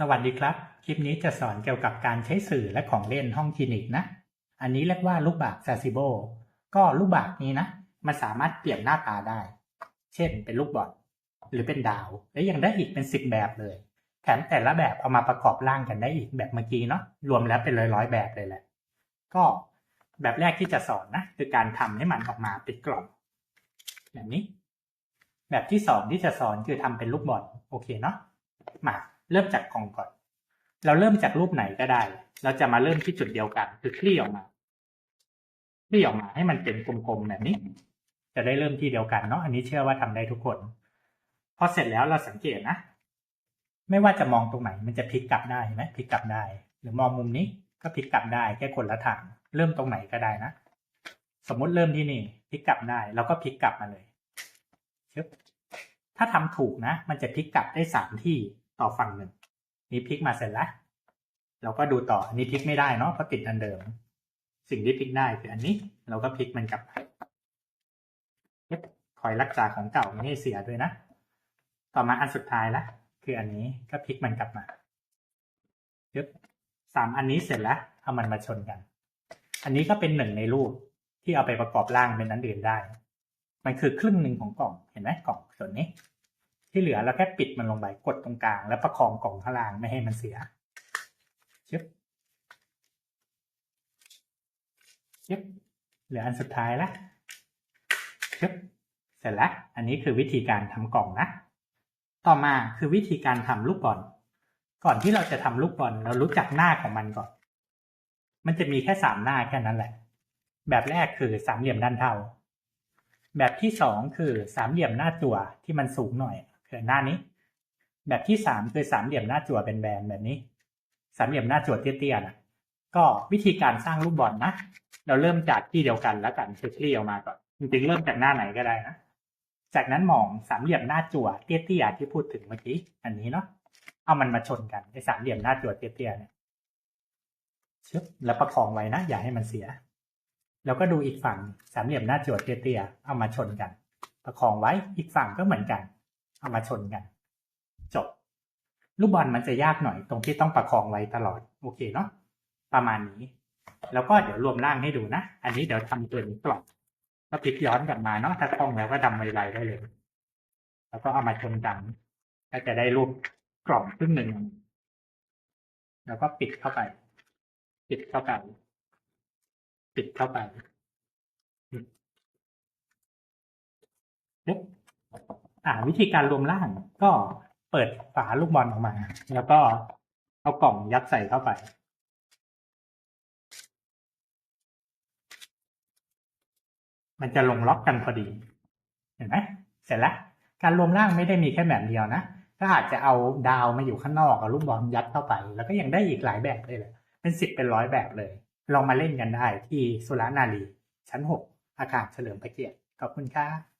สวัสดีครับ คลิปนี้จะสอนเกี่ยวกับการใช้สื่อและของเล่นห้องคลินิกนะ อันนี้เรียกว่าลูกบากซาซิโบ ก็ลูกบากนี้นะ มันสามารถเปลี่ยนหน้าตาได้ เช่นเป็นลูกบอลหรือเป็นดาว และยังได้อีกเป็นสิบแบบเลย แถมแต่ละแบบเอามาประกอบร่างกันได้อีกแบบเมื่อกี้เนาะ รวมแล้วเป็นร้อยๆแบบเลยแหละ ก็แบบแรกที่จะสอนนะ คือการทำให้มันออกมาเป็นกล่องแบบนี้ แบบที่สองที่จะสอนคือทำเป็นลูกบอล โอเคเนาะ มา เริ่มจากกล่องก่อน เราเริ่มจากรูปไหนก็ได้ เราจะมาเริ่มที่จุดเดียวกัน คือคลี่ออกมาคลี่ออกมาให้มันเป็นกลมๆแบบนี้ จะได้เริ่มที่เดียวกันเนาะอันนี้เชื่อว่าทำได้ทุกคนพอเสร็จแล้วเราสังเกตนะ ไม่ว่าจะมองตรงไหนมันจะพลิกกลับได้เห็นไหมพลิกกลับได้ หรือมองมุมนี้ก็พลิกกลับได้แค่คนละทางเริ่มตรงไหนก็ได้นะ สมมุติเริ่มที่นี่พลิกกลับได้เราก็พลิกกลับมาเลยชึบถ้าทำถูกนะ มันจะพลิกกลับได้สามที่ ต่อฝั่งหนึ่งนี่พลิกมาเสร็จแล้วเราก็ดูต่ออันนี้พลิกไม่ได้เนาะเพราะติดอันเดิม สิ่งที่พลิกได้คืออันนี้ เราก็พลิกมันกลับคอยรักษาของเก่าไม่ให้เสียด้วยนะ ต่อมาอันสุดท้ายละคืออันนี้ก็พลิกมันกลับมายึบสามอันนี้เสร็จแล้วเอามันมาชนกัน อันนี้ก็เป็นหนึ่งในรูปที่เอาไปประกอบร่างเป็นอันอื่นได้ มันคือครึ่งหนึ่งของกล่องเห็นไหมกล่องส่วนนี้ ที่เหลือเราแค่ปิดมันลงไปกดตรงกลาง แล้วประคองกล่องข้างล่างไม่ให้มันเสียชึบชึบเหลืออันสุดท้ายละชึบเสร็จแล้วอันนี้คือวิธีการทำกล่องนะ ต่อมาคือวิธีการทำลูกบอลก่อนที่เราจะทำลูกบอลเรารู้จักหน้าของมันก่อน มันจะมีแค่สามหน้าแค่นั้นแหละ แบบแรกคือสามเหลี่ยมด้านเท่า แบบที่สองคือสามเหลี่ยมหน้าจั่วที่มันสูงหน่อย คือหน้านี้ แบบที่สามคือสามเหลี่ยมหน้าจั่วเป็นแบนๆแบบนี้ สามเหลี่ยมหน้าจั่วเตี้ยๆนะก็วิธีการสร้างลูกบอลนะ เราเริ่มจากที่เดียวกันแล้วกันคือคลี่ออกมาก่อนจริงๆเริ่มจากหน้าไหนก็ได้นะ จากนั้นมองสามเหลี่ยมหน้าจั่วเตี้ยๆที่พูดถึงเมื่อกี้ อันนี้เนาะ เอามันมาชนกันไอ้สามเหลี่ยมหน้าจั่วเตี้ยๆเนี่ยชึบแล้วประคองไว้นะ อย่าให้มันเสีย แล้วก็ดูอีกฝั่งสามเหลี่ยมหน้าจั่วเตี้ยๆเอามาชนกัน ประคองไว้อีกฝั่งก็เหมือนกัน เอามาชนกัน จบ ลูกบอลมันจะยากหน่อยตรงที่ต้องประคองไว้ตลอด โอเคเนาะประมาณนี้ แล้วก็เดี๋ยวรวมร่างให้ดูนะ อันนี้เดี๋ยวทำตัวนี้กล่องก็พลิกย้อนกลับมาเนาะถ้าคล่องแล้วก็ดำไวๆได้เลย แล้วก็เอามาชนกันก็จะได้รูปกล่องครึ่งหนึ่ง แล้วก็ปิดเข้าไป ปิดเข้าไป ปิดเข้าไปปุ๊บ อ่าวิธีการรวมร่างก็เปิดฝาลูกบอลออกมา แล้วก็เอากล่องยัดใส่เข้าไป มันจะลงล็อกกันพอดี เห็นไหมเสร็จแล้ว การรวมร่างไม่ได้มีแค่แบบเดียวนะก็อาจจะเอาดาวมาอยู่ข้างนอกเอาลูกบอลยัดเข้าไป แล้วก็ยังได้อีกหลายแบบเลยแหละเป็นสิบเป็นร้อยแบบเลย ลองมาเล่นกันได้ที่สุรานารีชั้นหกอาคารเฉลิมพระเกียรติขอบคุณครับ